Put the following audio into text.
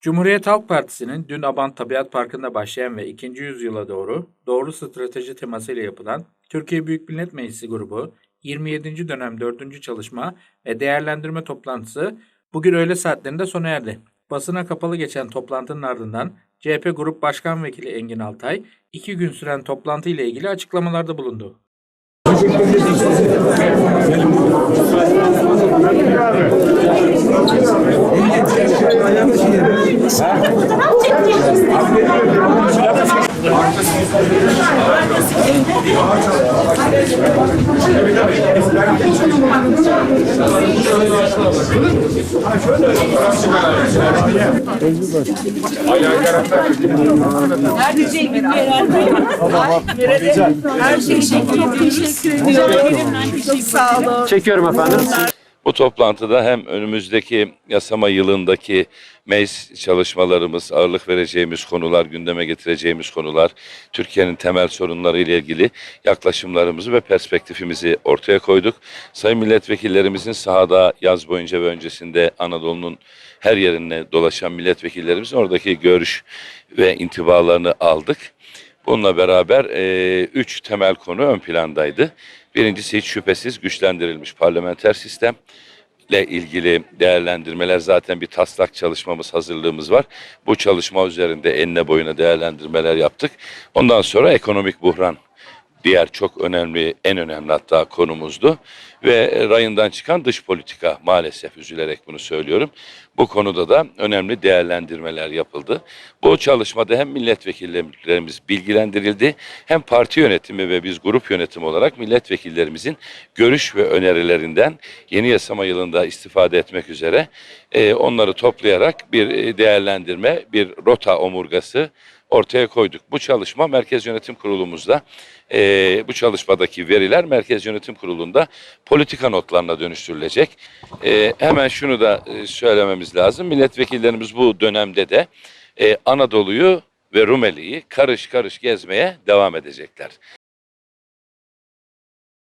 Cumhuriyet Halk Partisi'nin dün Abant Tabiat Parkı'nda başlayan ve 2. yüzyıla doğru Doğru Strateji temasıyla yapılan Türkiye Büyük Millet Meclisi grubu 27. dönem 4. çalışma ve değerlendirme toplantısı bugün öğle saatlerinde sona erdi. Basına kapalı geçen toplantının ardından CHP Grup Başkan Vekili Engin Altay, iki gün süren toplantı ile ilgili açıklamalarda bulundu. Her şey teşekkür ediyorum. Çok sağ olun. Çekiyorum efendim. Bu toplantıda hem önümüzdeki yasama yılındaki meclis çalışmalarımız, ağırlık vereceğimiz konular, gündeme getireceğimiz konular, Türkiye'nin temel sorunları ile ilgili yaklaşımlarımızı ve perspektifimizi ortaya koyduk. Sayın milletvekillerimizin sahada yaz boyunca ve öncesinde Anadolu'nun her yerine dolaşan milletvekillerimizin oradaki görüş ve intibalarını aldık. Bununla beraber e, üç temel konu ön plandaydı. Birincisi hiç şüphesiz güçlendirilmiş parlamenter sistem ile ilgili değerlendirmeler zaten bir taslak çalışmamız, hazırlığımız var. Bu çalışma üzerinde enine boyuna değerlendirmeler yaptık. Ondan sonra ekonomik buhran diğer çok önemli, en önemli hatta konumuzdu. Ve rayından çıkan dış politika maalesef üzülerek bunu söylüyorum. Bu konuda da önemli değerlendirmeler yapıldı. Bu çalışmada hem milletvekillerimiz bilgilendirildi hem parti yönetimi ve biz grup yönetimi olarak milletvekillerimizin görüş ve önerilerinden yeni yasama yılında istifade etmek üzere e, onları toplayarak bir e, değerlendirme, bir rota omurgası ortaya koyduk. Bu çalışma Merkez Yönetim Kurulumuzda e, bu çalışmadaki veriler Merkez Yönetim Kurulu'nda politika notlarına dönüştürülecek. E, hemen şunu da e, söylememiz lazım. Milletvekillerimiz bu dönemde de e, Anadolu'yu ve Rumeli'yi karış karış gezmeye devam edecekler.